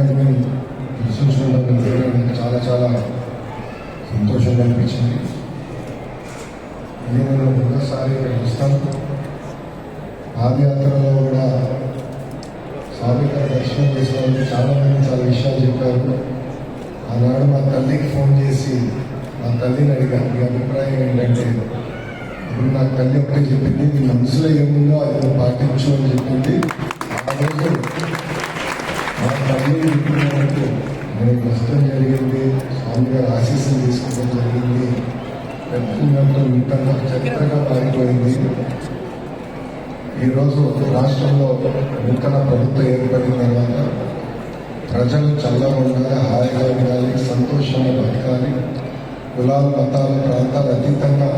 అందరినీ దర్శించడం నాకు చాలా చాలా సంతోషంగా అనిపించింది. నేను ఒకసారి ఇక్కడికి వస్తాను. పాదయాత్రలో కూడా స్వామి గారి దర్శనం చేసుకోవాలని చాలామంది చాలా విషయాలు చెప్పారు. ఆనాడు మా తల్లికి ఫోన్ చేసి మా తల్లిని అడిగాను మీ అభిప్రాయం ఏంటంటే ఇప్పుడు నా తల్లి ఒకటే చెప్పింది నీ మనసులో ఏముందో అది పాటించు అని చెప్పింది. రోజు మా తల్లి చెప్పినట్టు నేను కష్టం జరిగింది స్వామి గారి ఆశీస్సులు తీసుకోవడం జరిగింది పెద్దలంతా మిగతా చరిత్రగా మారిపోయింది ఈరోజు రాష్ట్రంలో నూతన ప్రభుత్వం ఏర్పడిన తర్వాత ప్రజలు చల్లగా ఉండాలి హాయిగా ఉండాలి సంతోషంగా బతకాలి కులాలు మతాలు ప్రాంతాల అతీతంగా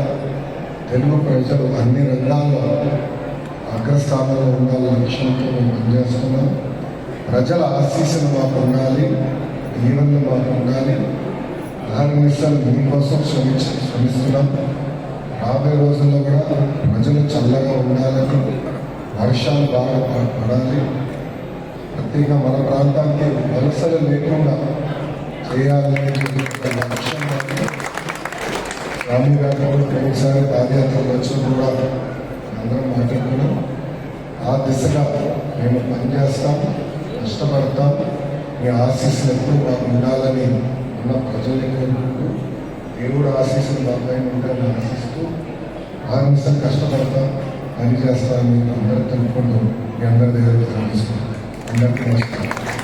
తెలుగు ప్రజలు అన్ని రంగాల్లో అగ్రస్థానంలో ఉండాలన్న లక్ష్యంతో మేము పనిచేస్తున్నాం ప్రజల ఆశీస్సులు మాకు ఉండాలి దీవెనలు మాకు ఉండాలి. అహర్నిశలు మీకోసం శ్రమించ శ్రమిస్తున్నాం. రాబోయే రోజుల్లో కూడా ప్రజలు చల్లగా ఉండాలని వర్షాలు బాగా పడాలి. ప్రత్యేకంగా మన ప్రాంతానికి వలసలు లేకుండా చేయాలనే లక్ష్యం కానీ స్వామి గారు కూడా పోయినసారి పాదయాత్రలు వచ్చినప్పుడు కూడా అందరం మాట్లాడుకున్నాం ఆ దిశగా మేము పనిచేస్తాం కష్టపడతాం. మీ ఆశీస్సులు ఎప్పుడు మాకు ఉండాలని ఉన్న ప్రజల్ని కోరుకుంటూ దేవుడు ఆశీస్సులు మా పైన ఉండాలని ఆశిస్తూ ఆ నిమిషం కష్టపడతాం పని చేస్తామని అందరూ తెలుపుకుంటూ మీ అందరి దగ్గర తెలుసుకుంటాం అందరికీ నమస్కారం.